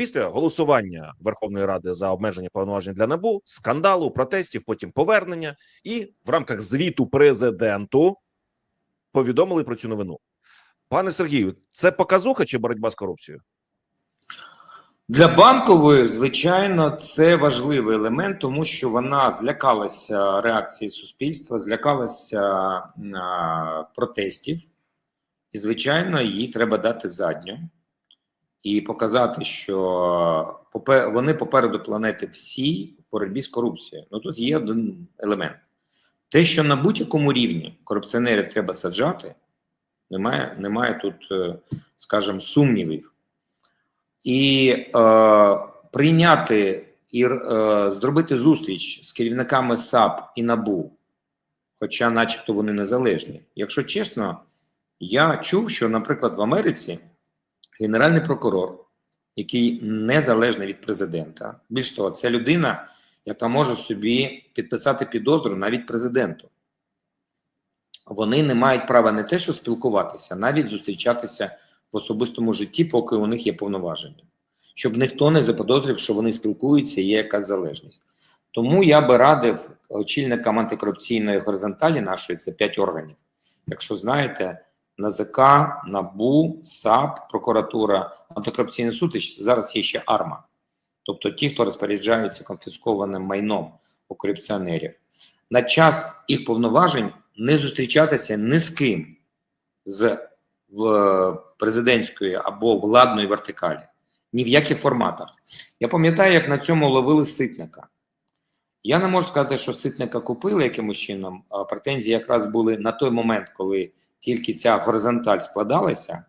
Після голосування Верховної Ради за обмеження повноважень для НАБУ, скандалу, протестів, потім повернення, і в рамках звіту президенту повідомили про цю новину. Пане Сергію, це показуха чи боротьба з корупцією? Для банкової, звичайно, це важливий елемент, тому що вона злякалася реакції суспільства, злякалася протестів, і, звичайно, їй треба дати задню і показати, що вони попереду планети всі в боротьбі з корупцією. Ну тут є один елемент: те, що на будь-якому рівні корупціонерів треба саджати, немає, немає тут, е, скажімо, сумнівів. І е, прийняти і е, зробити зустріч з керівниками САП і НАБУ, хоча, начебто, вони незалежні. Якщо чесно, я чув, що, наприклад, в Америці генеральний прокурор, який незалежний від президента, більш того, це людина, яка може собі підписати підозру навіть президенту. Вони не мають права не те, що спілкуватися, навіть зустрічатися в особистому житті, поки у них є повноваження, щоб ніхто не заподозрив, що вони спілкуються, є якась залежність. Тому я би радив очільникам антикорупційної горизонталі нашої, це п'ять органів. Якщо знаєте, НАЗК, НАБУ, САП, прокуратура, антикорупційний суд і зараз є ще АРМА, тобто ті, хто розпоряджаються конфіскованим майном у корупціонерів. На час їх повноважень не зустрічатися ні з ким з президентської або владної вертикалі, ні в яких форматах. Я пам'ятаю, як на цьому ловили ситника. Я не можу сказати, що ситника купили якимось чином. Претензії якраз були на той момент, коли тільки ця горизонталь складалася.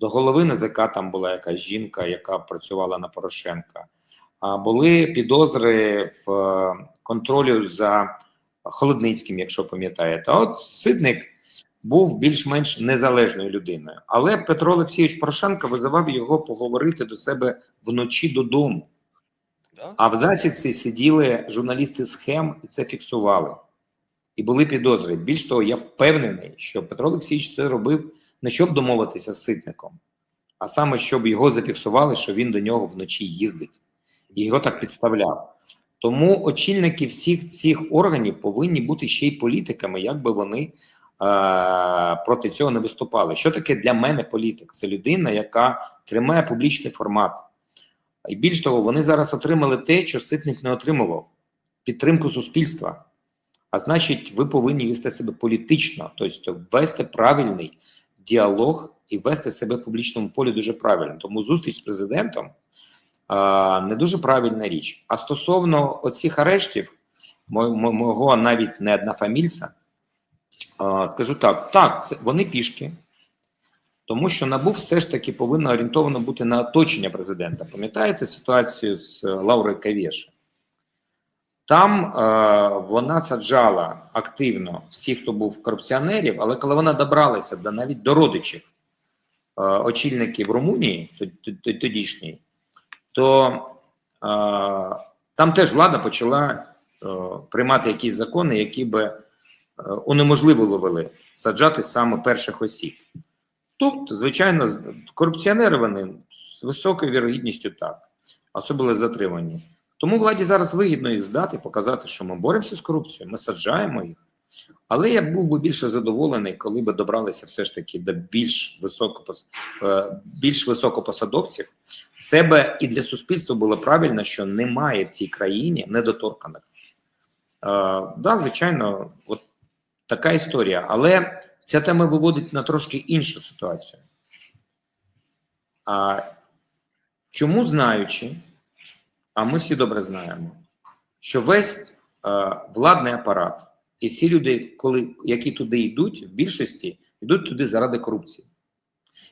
До голови НЗК там була якась жінка, яка працювала на Порошенка. А були підозри в е, контролі за Холодницьким, якщо пам'ятаєте. А от Ситник був більш-менш незалежною людиною. Але Петро Олексійович Порошенко визивав його поговорити до себе вночі додому. А в засідці сиділи журналісти схем і це фіксували. І були підозри. Більш того, я впевнений, що Петро Олексійович це робив не щоб домовитися з ситником, а саме щоб його зафіксували, що він до нього вночі їздить, і його так підставляв. Тому очільники всіх цих органів повинні бути ще й політиками, як би вони е, проти цього не виступали. Що таке для мене політик? Це людина, яка тримає публічний формат. І більш того, вони зараз отримали те, що ситник не отримував підтримку суспільства. А значить, ви повинні вести себе політично, тобто вести правильний діалог і вести себе в публічному полі дуже правильно. Тому зустріч з президентом а, не дуже правильна річ. А стосовно оцих арештів, мо- мо- мого навіть не однофамільця, а, скажу так: так, це вони пішки. Тому що НАБУ все ж таки повинно орієнтовано бути на оточення президента. Пам'ятаєте ситуацію з е, Лаурою Кавєш? Там е, вона саджала активно всіх, хто був корупціонерів, але коли вона добралася до навіть до родичів е, очільників Румунії, т- т- т- тодішньої, то е, там теж влада почала е, приймати якісь закони, які би е, унеможливили саджати саме перших осіб. Тут, звичайно, корупціонери вони з високою вірогідністю так, особливо затримані. Тому владі зараз вигідно їх здати, показати, що ми боремося з корупцією, ми саджаємо їх. Але я був би більше задоволений, коли би добралися все ж таки до більш високопос... е, більш високопосадовців. Це би і для суспільства було правильно, що немає в цій країні недоторканих. Е, да, звичайно, от така історія. Але ця тема виводить на трошки іншу ситуацію. А чому знаючи, а ми всі добре знаємо, що весь е, владний апарат і всі люди, коли, які туди йдуть, в більшості йдуть туди заради корупції.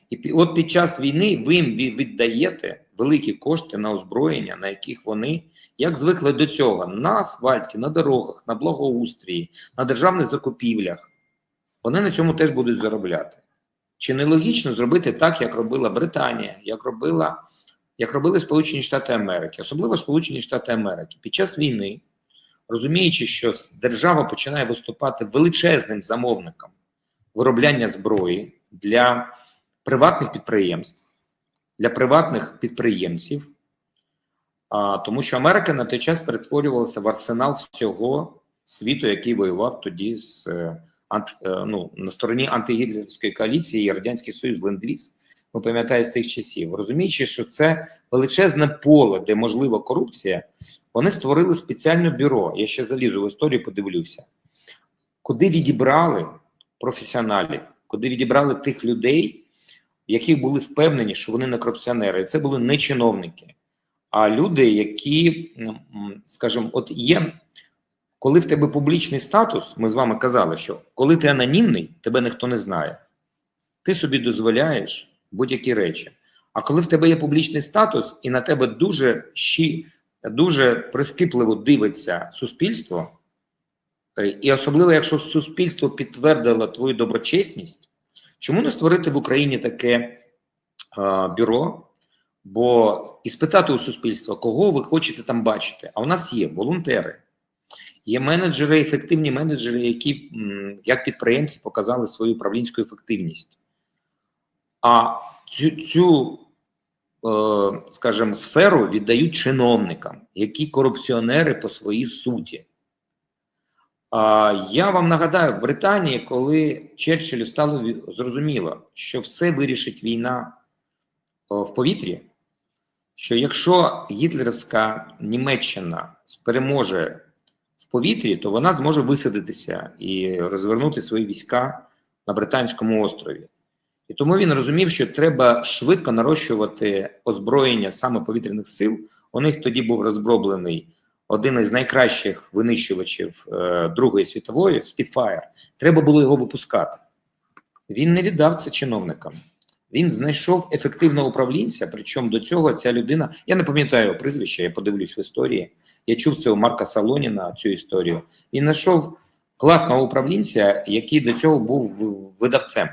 І от під час війни ви їм віддаєте великі кошти на озброєння, на яких вони, як звикли до цього, на асфальті, на дорогах, на благоустрії, на державних закупівлях, вони на цьому теж будуть заробляти. Чи не логічно зробити так, як робила Британія, як робила як робили Сполучені Штати Америки, особливо Сполучені Штати Америки, під час війни, розуміючи, що держава починає виступати величезним замовником виробляння зброї для приватних підприємств, для приватних підприємців, А, тому що Америка на той час перетворювалася в арсенал всього світу, який воював тоді з е, ант, е, ну, на стороні антигітлерівської коаліції і Радянський Союз ленд-ліз. Ви пам'ятаєте з тих часів, розуміючи, що це величезне поле, де можлива корупція, вони створили спеціальне бюро. Я ще залізу в історію, подивлюся, куди відібрали професіоналів, куди відібрали тих людей, яких були впевнені, що вони не корупціонери. Це були не чиновники, а люди, які, скажімо, от є. Коли в тебе публічний статус, ми з вами казали, що коли ти анонімний, тебе ніхто не знає. Ти собі дозволяєш будь-які речі. А коли в тебе є публічний статус, і на тебе дуже щі, дуже прискіпливо дивиться суспільство, е, і особливо, якщо суспільство підтвердило твою доброчесність, чому не створити в Україні таке е, бюро? Бо і спитати у суспільства, кого ви хочете там бачити. А у нас є волонтери, є менеджери, ефективні менеджери, які як підприємці показали свою управлінську ефективність. А цю, цю е, скажімо, сферу віддають чиновникам, які корупціонери по своїй суті. Я вам нагадаю, в Британії, коли Черчиллю стало зрозуміло, що все вирішить війна в повітрі, що якщо гітлерівська Німеччина переможе в повітрі, то вона зможе висадитися і розвернути свої війська на Британському острові. І тому він розумів, що треба швидко нарощувати озброєння саме повітряних сил. У них тоді був розроблений один із найкращих винищувачів е, Другої світової Spitfire. Треба було його випускати. Він не віддав це чиновникам. Він знайшов ефективного управлінця. Причому до цього ця людина, я не пам'ятаю його прізвище, я подивлюсь в історії. Я чув це у Марка Салоніна цю історію. Він знайшов класного управлінця, який до цього був видавцем.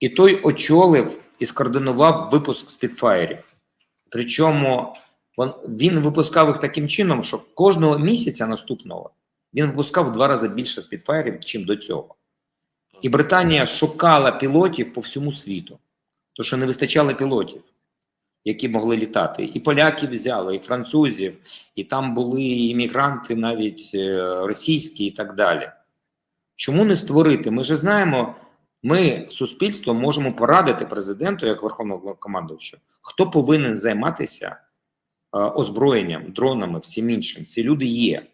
І той очолив і скоординував випуск спідфаєрів. Причому він випускав їх таким чином, що кожного місяця наступного він випускав в два рази більше спідфаєрів, чим до цього. І Британія шукала пілотів по всьому світу, тому що не вистачало пілотів, які могли літати. І поляків взяли, і французів, і там були іммігранти, навіть е, російські, і так далі. Чому не створити? Ми ж знаємо, ми, суспільство, можемо порадити президенту як верховному командувачу, хто повинен займатися е, озброєнням, дронами, всім іншим. Ці люди є.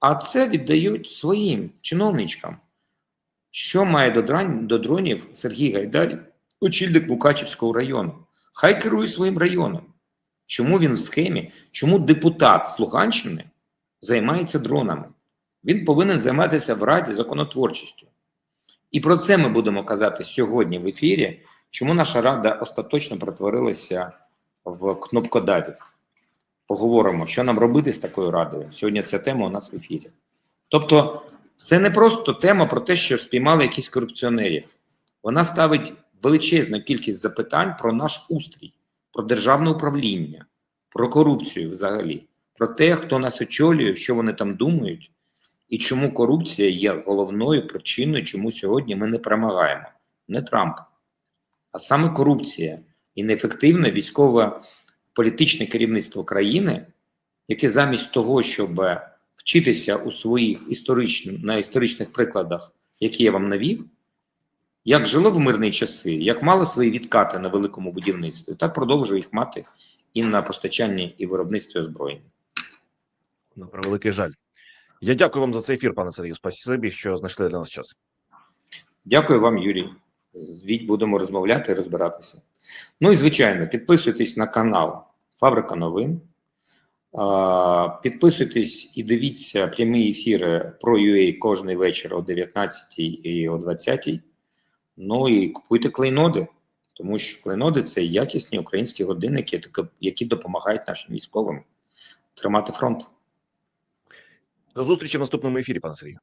А це віддають своїм чиновничкам. Що має до, дрань, до дронів Сергій Гайдай, очільник Мукачівського району? Хай керує своїм районом. Чому він в схемі? Чому депутат з Луганщини займається дронами? Він повинен займатися в Раді законотворчістю. І про це ми будемо казати сьогодні в ефірі, чому наша рада остаточно перетворилася в кнопкодавів. Поговоримо, що нам робити з такою радою. Сьогодні ця тема у нас в ефірі. Тобто, це не просто тема про те, що спіймали якісь корупціонерів. Вона ставить величезну кількість запитань про наш устрій, про державне управління, про корупцію взагалі, про те, хто нас очолює, що вони там думають, і чому корупція є головною причиною, чому сьогодні ми не перемагаємо. Не Трамп, а саме корупція і неефективне військове політичне керівництво країни, яке замість того, щоб вчитися у своїх історичних на історичних прикладах, які я вам навів, як жило в мирні часи, як мало свої відкати на великому будівництві, так продовжує їх мати і на постачанні і виробництві озброєння. На превеликий жаль. Я дякую вам за цей ефір, пане Сергію. Спасибі, що знайшли для нас час. Дякую вам, Юрій. Звідь будемо розмовляти і розбиратися. Ну і звичайно, підписуйтесь на канал Фабрика новин. Підписуйтесь і дивіться прямі ефіри про UA кожний вечір о 19 і о 20. Ну і купуйте клейноди, тому що клейноди це якісні українські годинники, які допомагають нашим військовим тримати фронт. До зустрічі в наступному ефірі, пане Сергію.